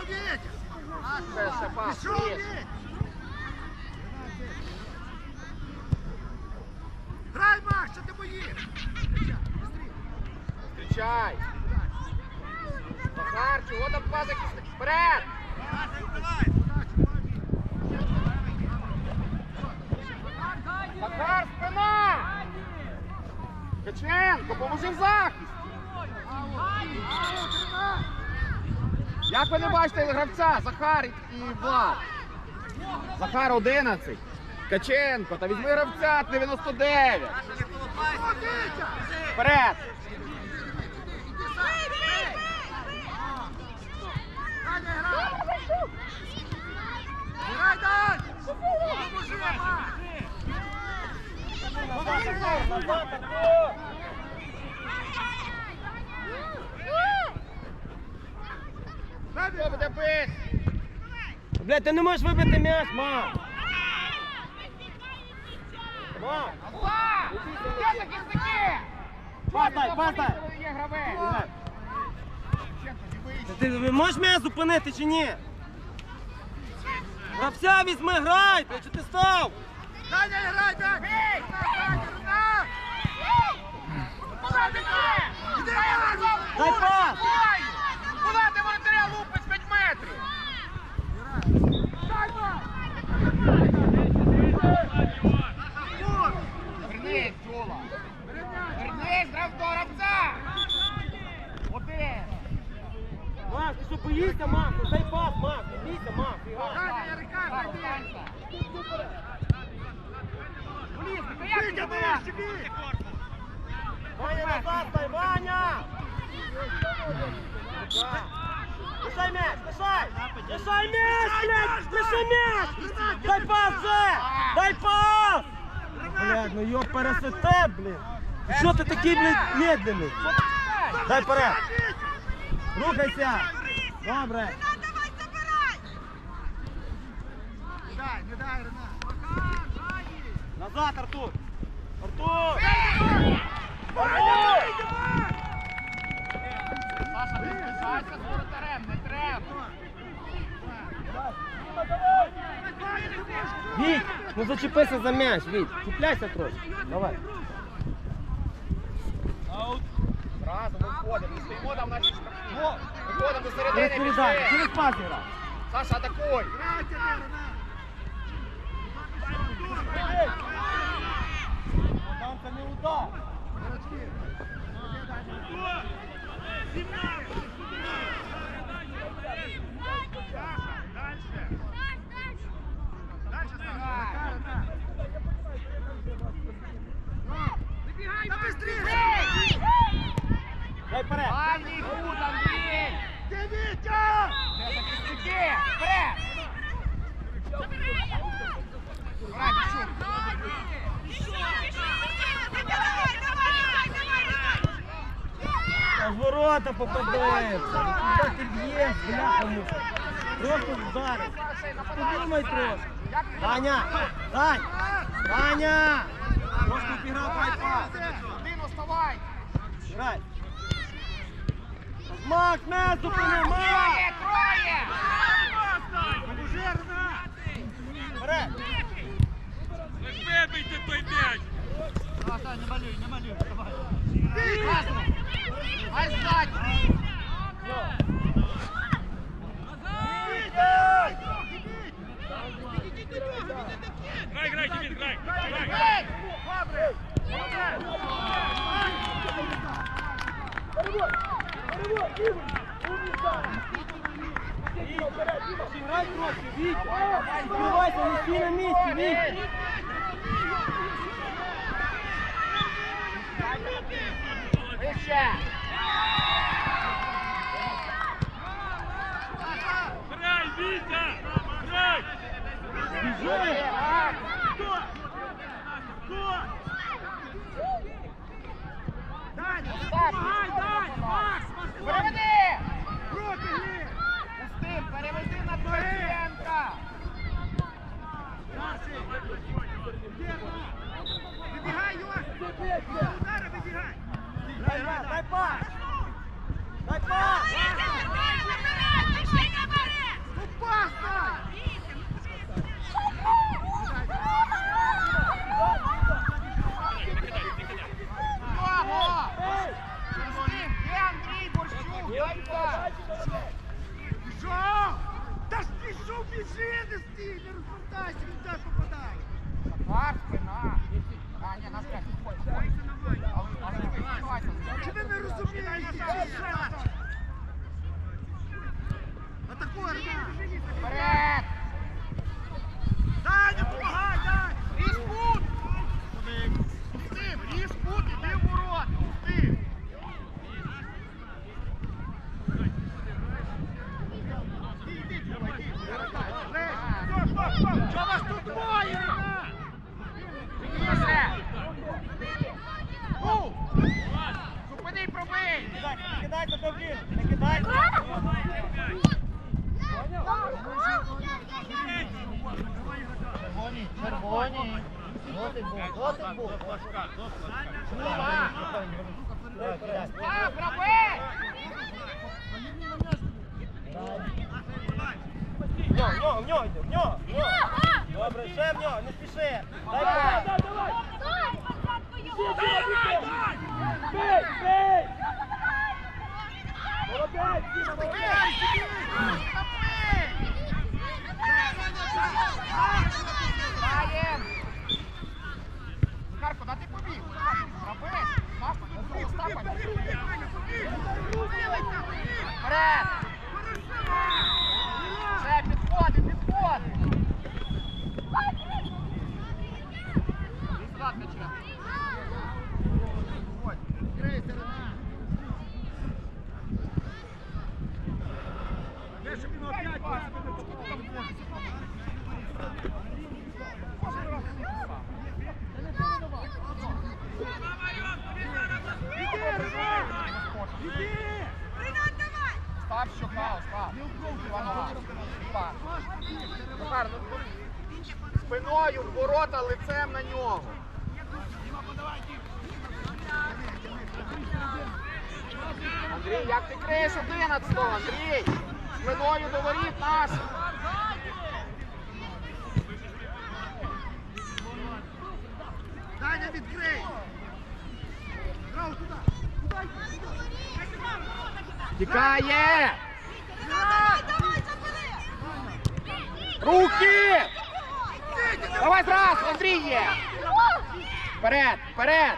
Пішов, Вітя! Ще, ще пас, Пішов, Сергій. Вітя! Грай, Макс, що ти боїш? Кричай, быстрее. Зустрічай. Захар, чого там два захисник? Вперед! Захар, спина! Каченко, поможи в захисті! Як ви не бачите гравця? Захар і Влад. Захар 11. Каченко, та візьми гравця 99. Вперед! Даня, грай! Грай, Дань! Поможи, Макс! Хто буде бити? Блядь, ти не можеш вибити м'яч, ма! Ма! Влад! Де захисники? Пас дай, пас дай! Є гравець. Ти можеш м'яч зупинити чи ні? Гравця візьми, грай! Блядь, що ти став? Даня, грай, Дань! Бий! Даня, Руна! Куди ти йде? Іди, Макс! Дай пас! Ой! Куди ти воротаря лупить з 5 метрів? Дай, Макс! Вернись, Джула! Вернись, грав до гравця! Один! Макс, ти що боїшся, Макс? Ну, Дай пас, Макс, не бійся, Макс, іграй. Даня, Ярика, прийди! Близко, як ти Вітя, забирав? нижче, бій! Ваня назад, стай, Ваня! Лишай м'яч, лишай! Лишай м'яч, блядь! Лишай м'яч! Дай пас вже! Дай пас! Блядь, ну його пересете, блядь! Ти Що ти такий, блядь, медленний? Дай вперед! Рухайся! Добре! Ренат, давай, забирай! Не дай, не дай, Руна! Назад, Артур! Артур! Саша, не списайся з воротарем, не треба. Віть, ну зачепися за м'яч, Віть, чіпляйся трошки. Давай. Зразу виходимо, не стоїмо там наші штрафні. Виходимо до середини, Через передачу, пішли. через пас грай. Саша, атакуй. Грайте, де, Руна! Там це не удар. Городські! Де, Даня? Да быстрее! Дай вперед. Дальній кут, Андрій. Де захисники? Вперед. Грай, Міщук. Та в ворота попадається. Куди ти б'єш, бляха муха? Просто вдарив. Подумай трошки. Даня! Дань! Даня! Трошки піграв, дай пас. Один оставай. Грай. Макс, не зупини, Макс! Троє, троє. Уже, Руна! Вперед! Вибийте той м'яч! Класно. Ай, ззаді. Грай, грай, Демид, грай! Грай! Ей! Грай трошки, Вітя! Відкривайся, не стій на місці, Вітя! Вище. Грай, Вітя! Грай! Біжи! Даня, Так. помагай, Дань! Макс, Дай пас! Дай пас! Що вас тут двоє, Рена? Піднісе. Ну! Зупини і пробий! Кидай, не кидайся до блін, не кидайся. Червоні, червоні. Дотик був, дотик був. Слова! А, пробий! В нього. Добре, ще в нього, не спіши. Дай пас. Бей! Захар, куди ти побіг? Роби! Став, побіг, став, Вперед! Все, підходи, підходи! Іди сюди, Ткаченко. Ходь. Відкрийся, Рена. Де щоб він опять Став щока, став. Ліва нога. Ліва. Захар, ну, ну, спиною в ворота, лицем на нього. Андрій, як ти криєш 11 Андрій? Спиною до воріт наш. Даня, відкрий! Грав туди! Тікає! Руки! Давай зразу, Андрій є! Вперед, вперед!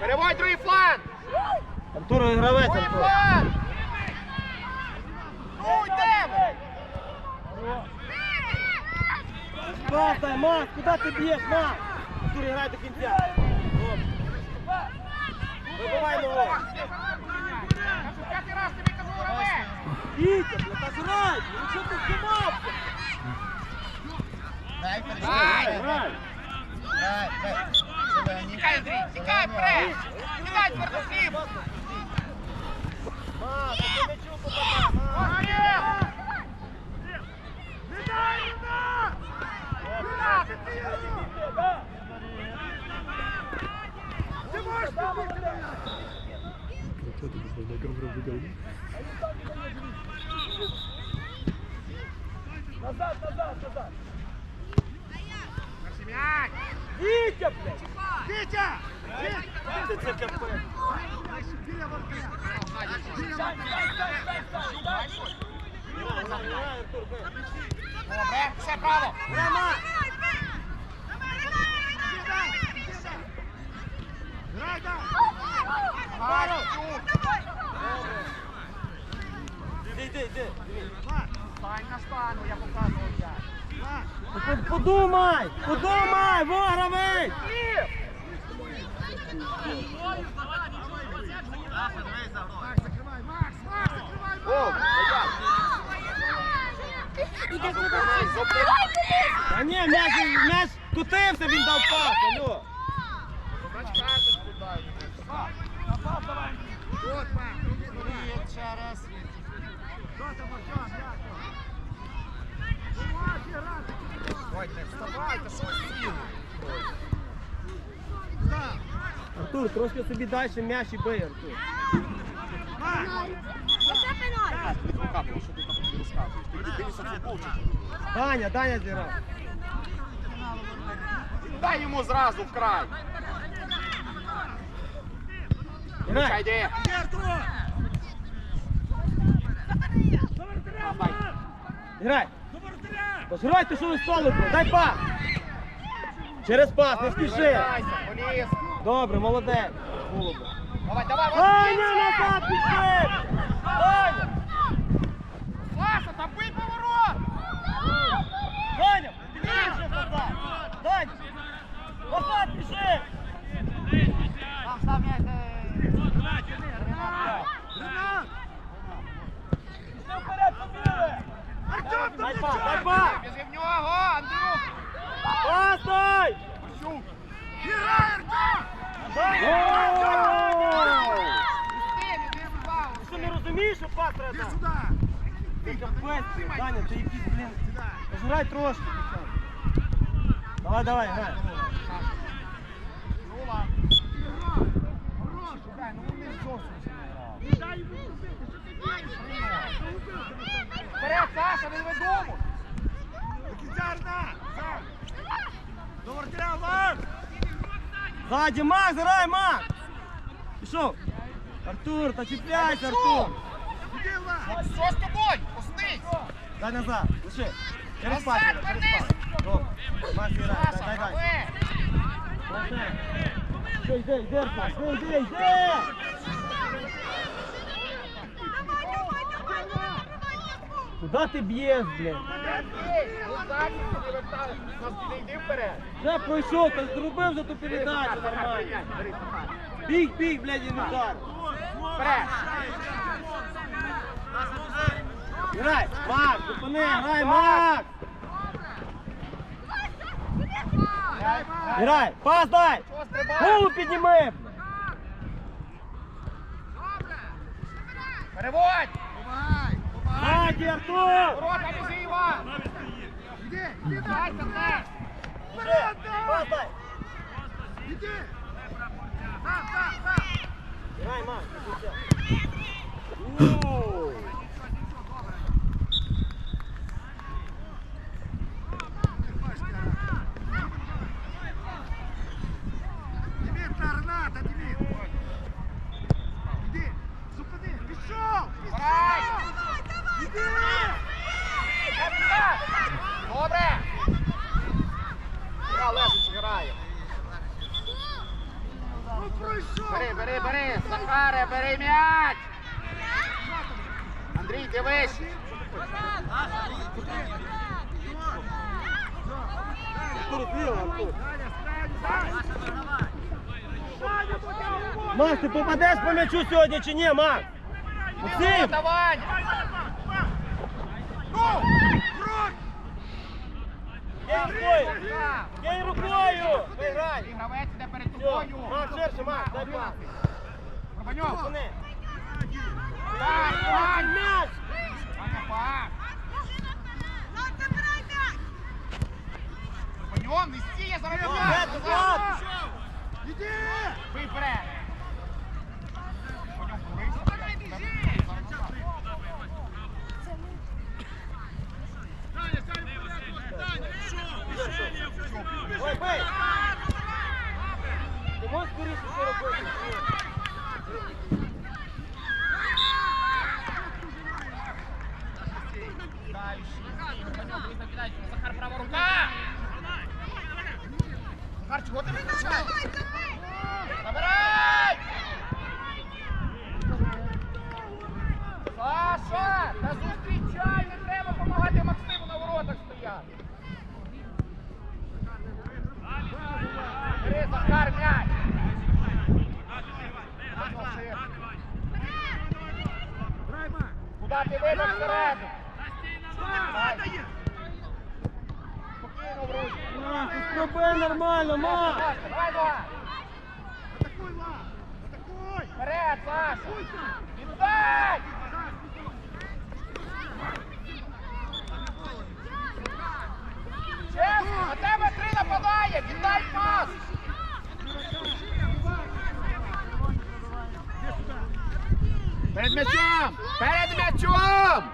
Переводь другий фланг! Артур, гравець, Другий Артур. фланг! Ну, йдемо! Пас дай, Макс, куди ти б'єш, Макс? Артур, грай до кінця. Добре. Вибивай ногу. Вітя, бля, та! Ну що ти знімався? Дай, Грай! Грай! Грай, грай. Зелені. Тікай, Андрій, тікай вперед! Кидай твердослів! Макс, ти м'ячу попадай, Макс. Граємо! Не дай, не дай! Добре. Ти можеш побігти на м'яч! Назад, назад, назад. Перший м'яч! Вітя, блядь! Вітя! Вітя! Ти це капець. Біля воротаря. Біля Стай, воротаря. стай, стай, стай, стай, стай. Грай, Артур, бий. Добре, все право! Грай, Макс. Грай, дай! Гарчук! Іди, іди, іди. Марк, Стань на стану, я показував я. Марк! Ну, под- Подумай! Подумай! Во, гравець! Марк, закривай! Макс! Макс, закривай! О, Зупинись, зупинись! Та ні, м'яч, м'яч кутився, він дав пас, алло. Значить, карточку дай. От, Марк, руки через. Що там, Артем? Як там? Ну, Марк, грати! Ой, не вставайте, що ви сіли? Артур, трошки собі далі м'яч і бий, Артур. Марк! Рука була, що ти там розказуєш? Ти дивишся футбол чи? Даня, Даня зіграв. Дай йому зразу в край. Включай, Грай. Артур! Грай. Тож грай, ти що? Дай пас. Через пас, не спіши. Добре, молодець. Давай, давай, Василь! назад пішли! Даня! Саша, там бий поворот! Даня, більше назад! Даня! Назад піши! Дай па, дай па! Біжи в нього, Андрюх! Пастай! Ти не розумієш, що пас треба? Іди сюди! Ти капець, Даня, ти якийсь, блін, жрай трошки. Давай, давай, грай. Рула. Хорош, дай, ну вони зовсім. Дай йому, що ти? Вперед, Саша, не видумуй. До кінця Арна. Сам. До вратаря, Марк. Ззаді, Макс, грай, Макс! Пішов. Артур, та чіпляйся, Артур. Іди. Що з тобою? Поснись. Дай назад, лиши. Через пас. Добре. Макс, грай, дай, дай, дай. Все, йди, йди, Артур, йди, йди, йди. Куди ти б'єш, блін? Ну, захист не вертали. Нас не йди вперед. Вже пройшов, ти зробив за ту передачу нормально. Біг, біг, блядь, і не вдар. Грай, Макс, зупини, грай, Макс. Грай, пас дай. Голову підніми. Переводь. Помагай. Помагай. Артур. Ворота, біжи, Іван. Іди, іди, Дай, Влад. Сандер. Вперед, Пас давай. дай. Іди. Сам, сам, сам. Грай, Макс, до кінця. Дімір, та Арната, Дімір. Іди, зупини. Пішов. Грай. Пішов. Іди. Добре. Гра лежить, грає. Бери, бери, бери. Захаре, бери м'яч. Андрій, дивись. Макс, ти попадеш по м'ячу сьогодні чи ні, Макс? Максим! Вань. Ну. Кинь рукою! Гравець іде перед тобою. Макс, ширше, Макс, дай пас. Зупини. Так, Вань. М'яч! Ваня, пас. Горбаньов, не я зараз. Влад! Іди. Бий Ой, бий! Ти можеш скоріше що робити? Захар, права рука! Захар, чого ти виключаєш? Забирай! Саша, та зустрічай, не треба допомагати Максиму на воротах стояти. Бери, Захар, м'яч! Грай, Марк. Куда ти вибив всередину? Падає. Спокійно в руки. Макс, нормально! Саша, давай, давай! Атакуй, Влад. Атакуй. Вперед, Саша! Віддай! Чесно, на тебе три нападає! Віддай пас! Перед м'ячом! Перед м'ячом!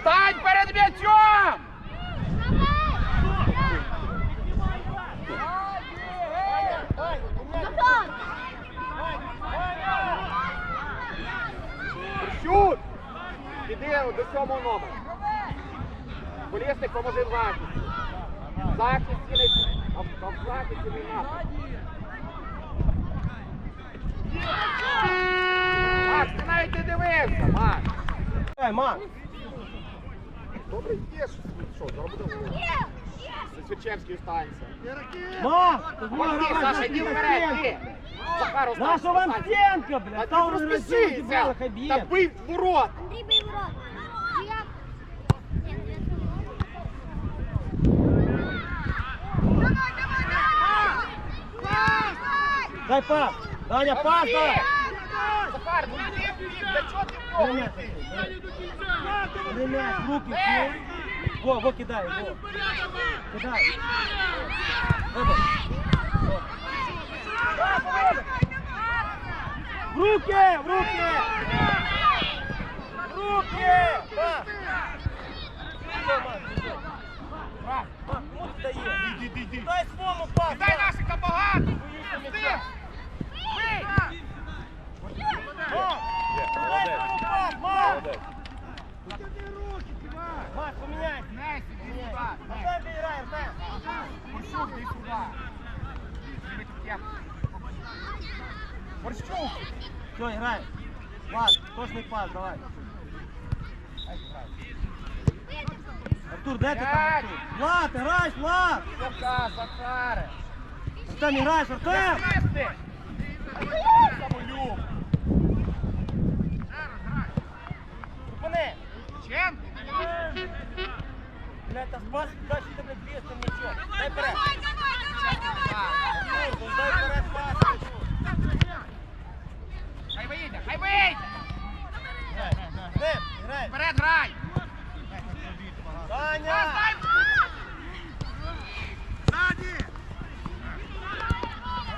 Стань перед м'ячом! Щут! Іди до сьомого номера. Колісник поможи в захисті. Захист цілий, а в захисті не напад. Макс, ти навіть не дивився, Макс. Ей, Макс! Добре, є що, зараз буде Свячевський станція. Іраків. Макс! Ти зможеш Молодці, грати Саша, на йди вперед, стінку. ти! Захар, Наша останься, вам останься. стінка, А блядь! ти Там вони розпишися! розбили, хай Та б'є! бий в ворот! Андрій бий ворот. Я. Ні, ні, ні. Давай, давай, давай! Дай пас! Даня, пас дай! Захар, ну йди в бік, для чого ти нього. Бери м'яч, Андрій, бери. Бери м'яч, руки кинь. Во, во, кидай, во. Кидай. В руки, в руки! В руки! Пас! Все, Макс, все. Макс, кому ти? Дай своєму пас! Багато. Бий! Макс, дай своєму пас, Макс! Макс, поміняйся. Несі, іди сюди. Дай граємо, дай. Борщук, іди сюди. Ми тут як? Борщук. Все, грай. Влад, точний давай. Артур, де ти там? Влад, ти граєш, Влад! Захар, Захаре. Артем, не граєш, Артем! Нести. Самолюб. Зупини! Чим? Блядь, та спас, дальше двісти нічого. Дай вперед. Артур, ну дай вперед пас. Хай вийде, хай вийде. Артем, грай. Вперед грай. Саня! Ззаді!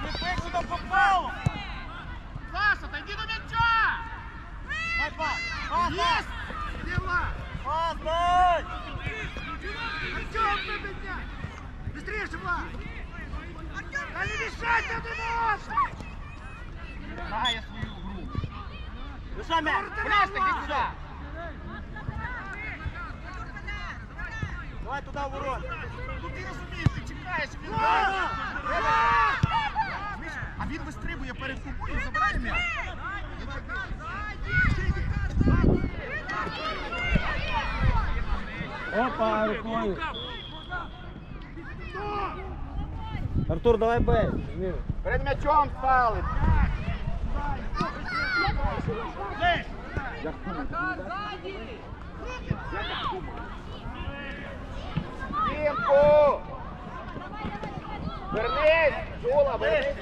Не пик, куди попало! Саша, та йди до м'яча. Дай пас! Пас, дай! Іди, Пас, дай! Артем, тебе м'яч! Быстріше, Влад! Та не мішайте один одному! Лиша м'яч! Іди сюди. Давай туди в ворота! Ну ти розумієш, ти чекаєш, він! А він вистрибує перед тобою і забирає м'яч. Опа, рукою! Артур, давай бей! Перед м'ячом стали. Як кума, Як кума. Дімку! Вернись! Жула, вернись!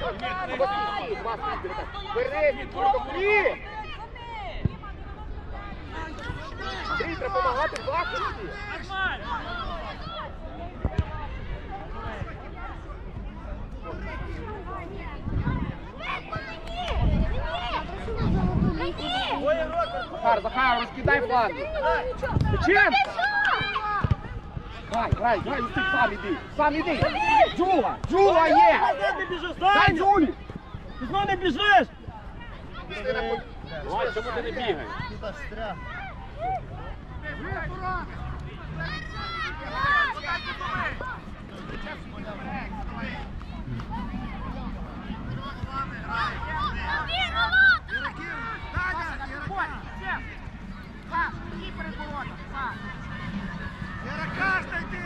Або стій, два стій, так. Вернись, Курдоплі! Андрій, треба допомагати Захар, Захар, розкидай фланг. Чим? Грай, грай, грай, ти сам іди. Сам іди. Джула, Джула є. Дай Джулі. Ти знову не біжиш. Ось, чому ти не бігаєш? Ти так стряг. Вірно! Яракаш, дайте!